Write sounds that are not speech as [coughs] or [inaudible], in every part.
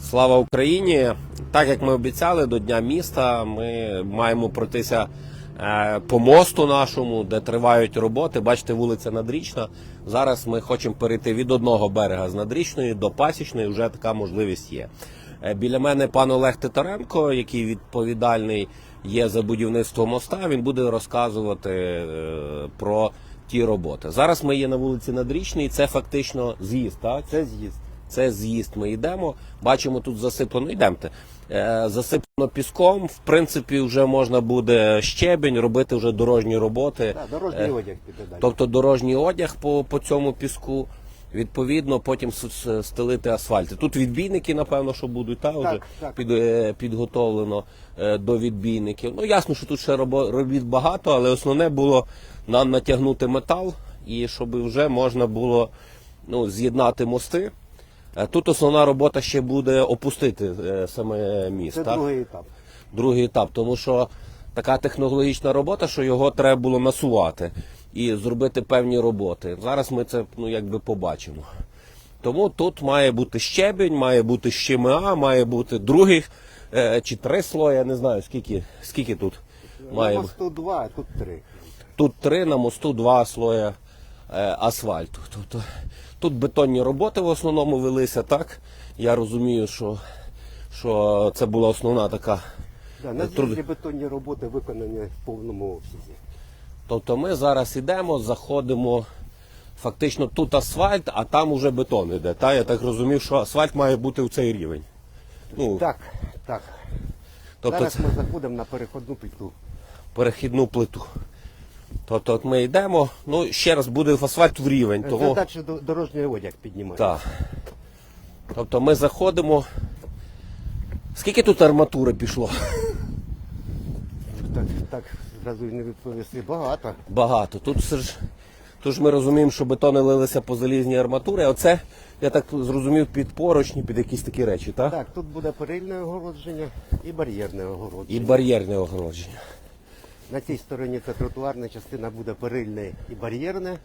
Слава Україні! Так як ми обіцяли до Дня міста, ми маємо пройтися е, по мосту нашому, де тривають роботи. Бачите, вулиця Надрічна. Зараз ми хочемо перейти від одного берега з Надрічної до Пасічної. Вже така можливість є. Е, Біля мене пан Олег Титаренко, який відповідальний є за будівництво моста. Він буде розказувати е, про ті роботи. Зараз ми є на вулиці Надрічній. Це фактично з'їзд. Так? Це з'їзд. Це з'їзд. Ми йдемо. Бачимо, тут засипано. Йдемте. Е, засипано піском. В принципі, вже можна буде щебень, робити вже дорожні роботи. Так, дорожній Е, одяг піде далі. Тобто дорожній одяг по, по цьому піску. Відповідно, потім стелити асфальти. Тут відбійники, напевно, що будуть, та, вже так. Під, е, підготовлено до відбійників. Ну, ясно, що тут ще робіт багато, але основне було нам натягнути метал і щоб вже можна було ну, з'єднати мости. Е, Тут основна робота ще буде опустити е, саме міст. Це так? другий етап. другий етап, тому що така технологічна робота, що його треба було насувати і зробити певні роботи. Зараз ми це ну, якби побачимо. Тому тут має бути щебень, має бути щемеа, має бути другий е, чи три слоя, не знаю скільки, скільки тут На має. мосту два, а тут три. Тут три на мосту два слоя асфальту. Тобто тут бетонні роботи в основному велися, так? Я розумію, що, що це була основна така. Да, на Труд- бетонні роботи виконані в повному обсязі. Тобто ми зараз йдемо, заходимо. Фактично тут асфальт, а там уже бетон іде. Та? Я так розумів, що асфальт має бути в цей рівень. Ну, Так, так. тобто Зараз це ми заходимо на переходну плиту. перехідну плиту. Тобто от ми йдемо, ну ще раз буде асфальт в рівень. Того... Задача до- дорожній одяг піднімати. Так. Тобто ми заходимо. Скільки тут арматури пішло? Так, так, зразу не відповісти. Багато. Багато. Тут все ж, тут ж ми розуміємо, що бетони лилися по залізній арматурі, а оце, я так зрозумів, під поручні, під якісь такі речі, так? Так, тут буде перильне огородження і бар'єрне огородження. І бар'єрне огородження. На цій стороні це тротуарна частина буде перильне і бар'єрне.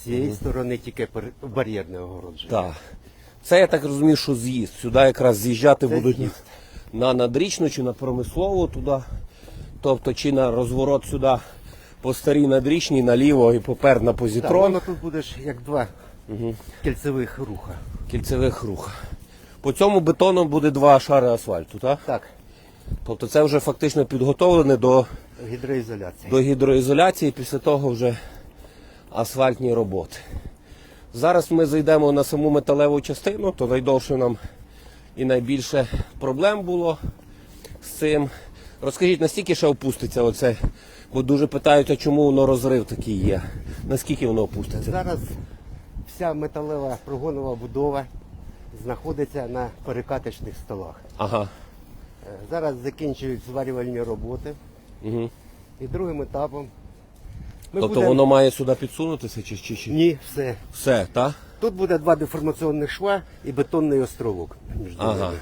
З цієї сторони тільки пер- бар'єрне огородження. Так. Це я так розумію, що з'їзд. Сюди якраз з'їжджати Це будуть з'їзд. на надрічну чи на промислову туди. Тобто чи на розворот сюди по старій надрічній, наліво і попер на Так, позитрон. воно тут буде ж як два кільцевих руха. кільцевих рух. По цьому бетону буде два шари асфальту, так? Так, Тобто це вже фактично підготовлене до, гідроізоляція. до гідроізоляції, після того вже асфальтні роботи. Зараз ми зайдемо на саму металеву частину, то найдовше нам і найбільше проблем було з цим. Розкажіть, наскільки ще опуститься оце? Бо дуже питають, а чому воно розрив такий є? Наскільки воно опуститься? Зараз вся металева прогонова будова знаходиться на перекаточних столах. Ага. Е, Зараз закінчують зварювальні роботи. Угу. І другим етапом ми Тобто будемо- воно має сюди підсунутися чи, чи, чи? Ні, все. Все, так? Тут буде два деформаційних шва і бетонний островок між Ага. ними.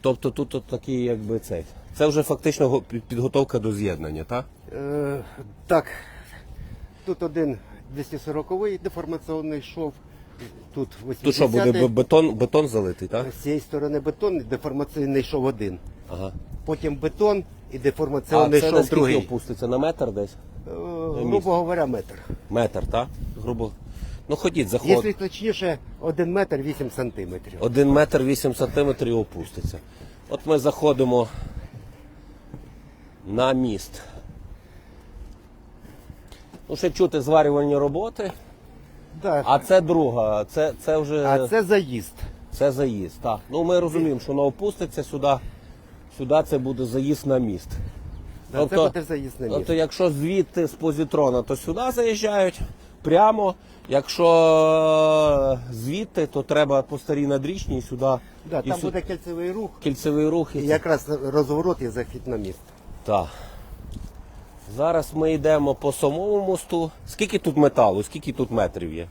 Тобто тут от такий, якби цей. Це вже фактично підготовка до з'єднання, так? Е, так, тут один 240-й деформаційний шов, тут 80 Тут що буде бетон, бетон залитий, так? З цієї сторони бетон, деформаційний шов один. Ага. Потім бетон і А деформаційний це шов наскільки другий. опуститься? На метр десь? Е, грубо говоря, метр. Метр, так? Грубо. Ну ходіть, заход. Якщо точніше, один метр 8 сантиметрів. Один метр вісім сантиметрів опуститься. От ми заходимо на міст. Ну, ще чути зварювальні роботи. Да. А це друга, це, це вже. А це заїзд. Це заїзд, так. Ну ми розуміємо, що воно опуститься сюди. Сюди це буде заїзд на міст. Да, це буде заїзд на міст. Тобто, якщо звідти з позитрона, то сюди заїжджають прямо. Якщо е, звідти, то треба по старій надрічній і сюди. Да, і там сю- буде кільцевий рух кільцевий рух. І... і якраз розворот і захід на міст. Так. Зараз ми йдемо по самому мосту. Скільки тут металу, скільки тут метрів є?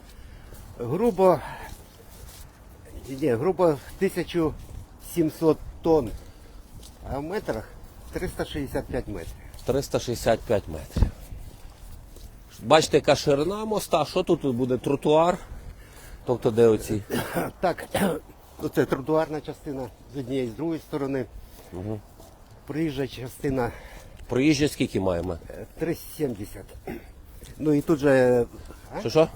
Грубо, ні, грубо 1700 тонн, а в метрах 365 метрів. 365 метрів. Бачите, яка ширина моста, що тут буде тротуар? Тобто де оці? [coughs] Так, [coughs] Це тротуарна частина з однієї з другої сторони. Проїжджа частина Проїжджа скільки маємо? е, 370. Ну і тут же а? Що що?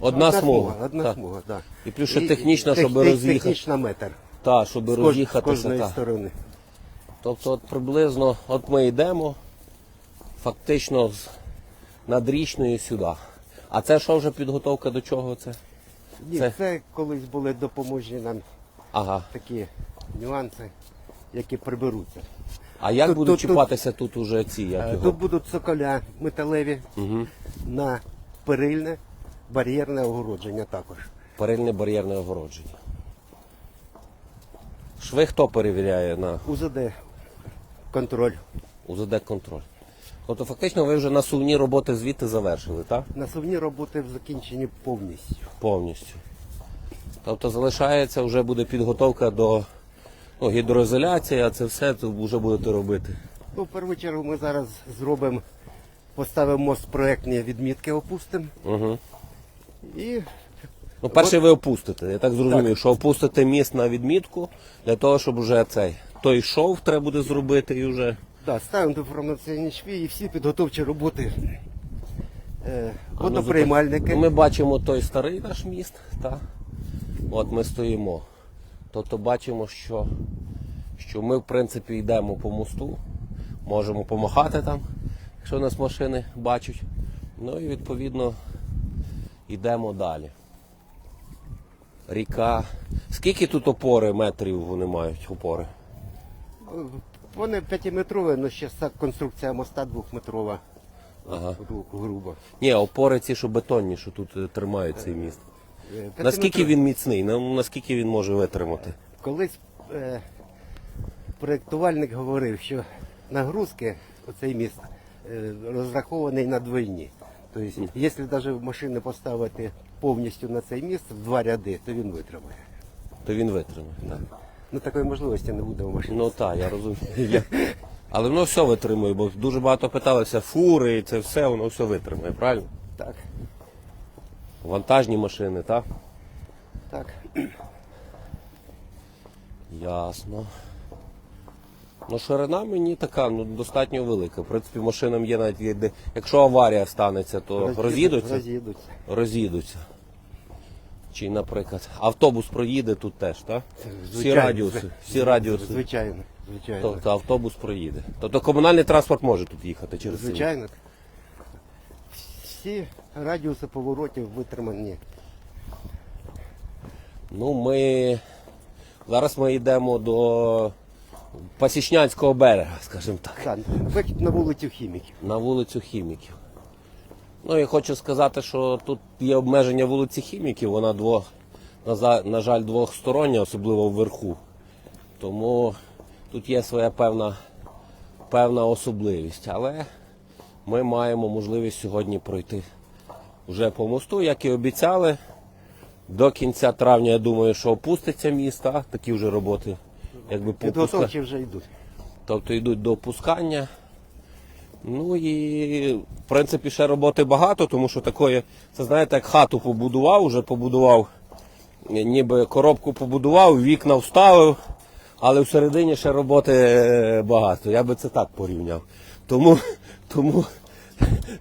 Одна, смуга. Одна Так. смуга, так. І плюс ще технічна, щоб тех- роз'їхати. Технічна метр. Та, щоб З кож- з роз'їхатися. кожної Та. сторони. Тобто от приблизно от ми йдемо фактично з надрічної сюди. А це що вже підготовка до чого це? Ні, Це- це... колись були допоможні нам Ага. такі нюанси, які приберуться. А як Тут- будуть тут- чіпатися тут уже ці, як Е, його? Тут будуть соколя металеві Угу. на перильне бар'єрне огородження також. Перильне бар'єрне огородження. Шви хто перевіряє на УЗД контроль. УЗД контроль? Тобто фактично ви вже насувні роботи звідти завершили, так? Насувні роботи закінчені повністю. Повністю. Тобто залишається, вже буде підготовка до ну, гідроізоляції, а це все то вже будете робити. Ну, в першу чергу ми зараз зробимо, поставимо мост проектні відмітки, опустимо. Угу. І Ну, перше ви опустите. Я так зрозумів, що опустите міст на відмітку для того, щоб вже цей той шов треба буде зробити і вже. да, ставимо інформаційні шві і всі підготовчі роботи. Е, ну, водоприймальники. Ми бачимо той старий наш міст, та? от ми стоїмо. Тобто бачимо, що, що ми в принципі йдемо по мосту, можемо помахати там, якщо нас машини бачать. Ну і відповідно йдемо далі. Ріка. Скільки тут опори метрів вони мають опори? Вони п'ятиметрові, але ще конструкція моста двохметрова. Ага. Грубо. Ні, опори ці, що бетонні, що тут е, тримають цей міст. Е, Наскільки він міцний? Ну, Наскільки він може витримати? Колись е, проєктувальник говорив, що нагрузки оцей міст е, розрахований на двойні. Тобто, якщо навіть машини поставити повністю на цей міст в два ряди, то він витримає. То він витримає. Так. Ну такої можливості не буде у машини. Ну так, я розумію. Я- Але воно все витримує, бо дуже багато питалися фури, і це все, воно все витримує, правильно? Так, Вантажні машини, так? так. Ясно. Ну, ширина мені така, ну, достатньо велика. В принципі, машинам є навіть, є де- якщо аварія станеться, то Роз'їду- роз'їдуться? Роз'їдуться. Роз'їдуться. Чи, наприклад, автобус проїде тут теж, так? Всі Звичайно, радіуси. Всі радіуси. Звичайно, звичайно. Тобто автобус проїде. Тобто комунальний транспорт може тут їхати через село? Звичайно. Всі радіуси поворотів витримані. Ну, ми зараз ми йдемо до Пасічнянського берега, скажімо так, Так, вихід на вулицю хіміків. на вулицю хіміків. Ну і хочу сказати, що тут є обмеження вулиці хіміків, вона двох, на, жаль, двохстороння, особливо вверху. Тому тут є своя певна, певна особливість. Але ми маємо можливість сьогодні пройти вже по мосту, як і обіцяли. До кінця травня, я думаю, що опуститься міст, а? такі вже роботи, якби опуска- вже йдуть. Тобто йдуть до опускання. Ну і в принципі ще роботи багато, тому що такої, це знаєте, як хату побудував, вже побудував, ніби коробку побудував, вікна вставив, але всередині ще роботи е, багато. Я би це так порівняв. Тому, тому,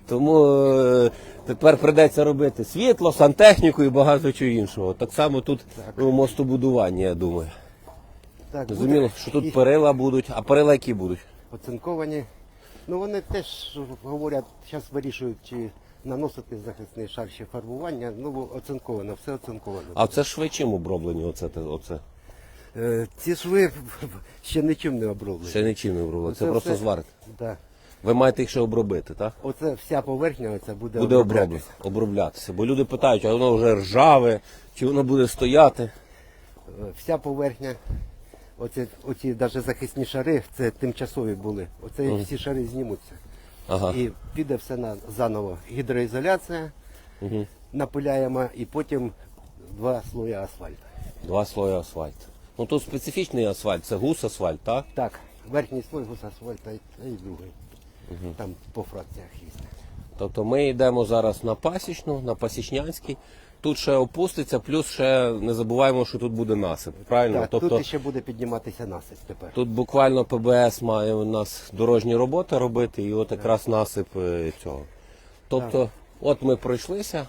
тому е, тепер прийдеться робити світло, сантехніку і багато чого іншого. Так само тут у мостобудуванні, я думаю. Так, Зрозуміло, що тут перила будуть, а перила які будуть? оцинковані. Ну вони теж говорять, зараз вирішують, чи наносити захисний шар ще фарбування. Ну, оцинковано, все оцинковано. А це шви чим оброблені? Оце, оце? Е, ці шви [laughs] ще нічим не оброблені. Ще нічим не оброблено, це, Оце просто все- зварити. Да. Ви маєте їх ще обробити, так? Оце вся поверхня оця буде, Буде оброблятися. оброблятися. оброблятися. Бо люди питають, а воно вже ржаве, чи воно буде стояти. Е, Вся поверхня, оці, оці навіть захисні шари, це тимчасові були. Оце всі шари знімуться. Ага. І піде все на заново. Гідроізоляція Угу. напиляємо і потім два слої асфальту. Два слої асфальту. Ну тут специфічний асфальт, це гус асфальт, так? Так, верхній слой гус асфальту і другий. Там по фракціях різне. Тобто ми йдемо зараз на пасічну, на пасічнянський. Тут ще опуститься, плюс ще не забуваємо, що тут буде насип. Правильно? Так, тобто тут ще буде підніматися насип тепер. тут буквально ПБС має у нас дорожні роботи робити, і от якраз насип е, цього. Тобто, от ми пройшлися.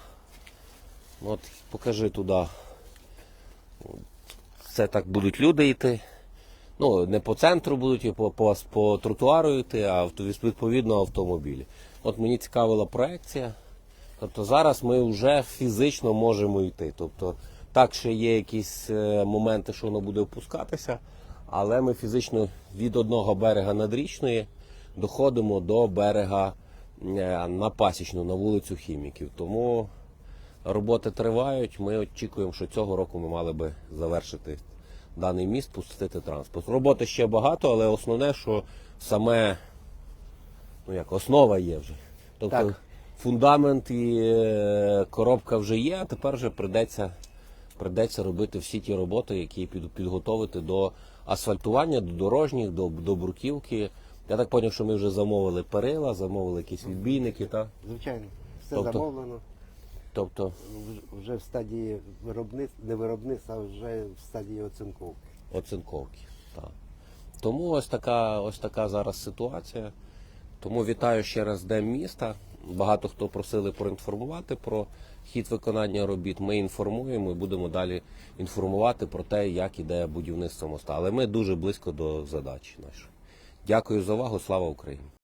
От покажи туди. Це так будуть люди йти. Ну, не по центру будуть, і по, по, по тротуару йти, а відповідно автомобілі. От мені цікавила проекція. Тобто зараз ми вже фізично можемо йти. Тобто, так, ще є якісь е, моменти, що воно буде опускатися, але ми фізично від одного берега надрічної доходимо до берега е, на пасічну, на вулицю хіміків. Тому роботи тривають. Ми очікуємо, що цього року ми мали би завершити даний міст, пустити транспорт. Роботи ще багато, але основне, що саме ну як основа є вже. Тобто Так. Фундамент і е, коробка вже є, а тепер вже придеться, придеться робити всі ті роботи, які під, підготовити до асфальтування, до дорожніх, до, до бруківки. Я так зрозумів, що ми вже замовили перила, замовили якісь відбійники, так? Звичайно, все Тобто- замовлено. Тобто, Вже в стадії виробництва, не виробництва, а вже в стадії оцинковки. оцинковки. Так. Тому ось така, ось така зараз ситуація. Тому вітаю ще раз День міста. Багато хто просили проінформувати про хід виконання робіт. Ми інформуємо і будемо далі інформувати про те, як іде будівництво моста. Але ми дуже близько до задачі нашої. Дякую за увагу. Слава Україні!